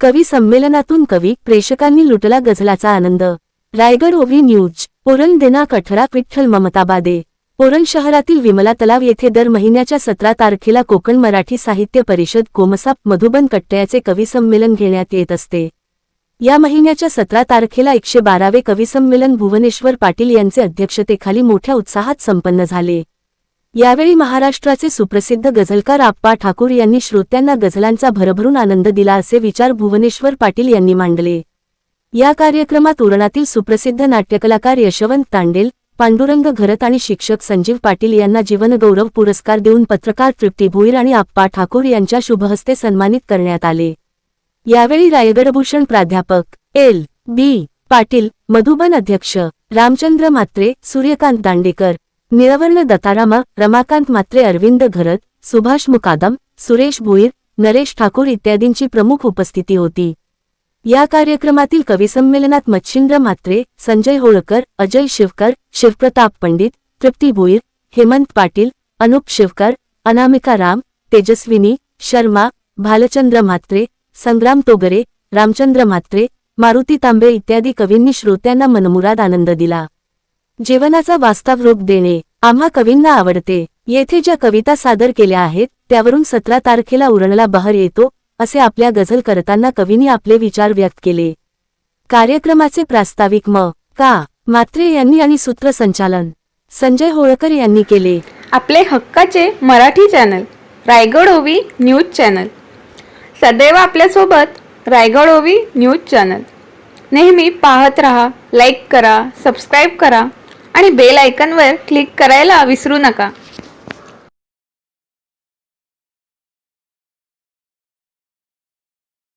कवी संमेलनातून कवी प्रेक्षकांनी लुटला गझलाचा आनंद. रायगड ओव्ही न्यूज पोरण देना कठरा विठ्ठल ममताबादे पोरण शहरातील विमला तलाव येथे दर महिन्याच्या सतरा तारखेला कोकण मराठी साहित्य परिषद कोमसाप मधुबन कट्टयाचे कवी संमेलन घेण्यात येत असते. या महिन्याच्या सतरा तारखेला एकशे बारावे कवी संमेलन भुवनेश्वर पाटील यांचे अध्यक्षतेखाली मोठ्या उत्साहात संपन्न झाले. यावेळी महाराष्ट्राचे सुप्रसिद्ध गझलकार आप्पा ठाकूर यांनी श्रोत्यांना गझलांचा भरभरून आनंद दिला असे विचार भुवनेश्वर पाटील यांनी मांडले. या कार्यक्रमात उरणातील सुप्रसिद्ध नाट्यकलाकार यशवंत तांडेल पांडुरंग घरत आणि शिक्षक संजीव पाटील यांना जीवनगौरव पुरस्कार देऊन पत्रकार तृप्ती भुईर आणि आप्पा ठाकूर यांच्या शुभहस्ते सन्मानित करण्यात आले. यावेळी रायगडभूषण प्राध्यापक एल. बी. पाटील मधुबन अध्यक्ष रामचंद्र मात्रे सूर्यकांत दांडेकर निळवर्ण दत्तारामा रमाकांत मात्रे अरविंद घरत सुभाष मुकादम सुरेश भुईर नरेश ठाकूर इत्यादींची प्रमुख उपस्थिती होती. या कार्यक्रमातील कविसंमेलनात मच्छिंद्र मात्रे संजय होळकर अजय शिवकर शिवप्रताप पंडित तृप्ती भुईर हेमंत पाटील अनुप शिवकर अनामिका राम तेजस्विनी शर्मा भालचंद्र म्हात्रे संग्राम तोगरे रामचंद्र म्हात्रे मारुती तांबे इत्यादी कवींनी श्रोत्यांना मनमुराद आनंद दिला. जीवनाचा वास्तव रूप देणे आम्हा कवींना आवडते. येथे ज्या कविता सादर केल्या आहेत त्यावरून सतरा तारखेला उरणला बहर येतो असे आपल्या गझल करताना कवींनी आपले विचार व्यक्त केले. कार्यक्रमाचे प्रास्ताविक म. का. मात्रे यांनी आणि सूत्रसंचालन. संजय होळकर यांनी केले. आपले हक्काचे मराठी चॅनल रायगड ओवी न्यूज चॅनल. सदैव आपल्यासोबत रायगड ओवी न्यूज चॅनल. नेहमी पाहत रहा लाईक करा सबस्क्राईब करा. आणि बेल आयकनवर क्लिक करायला विसरू नका.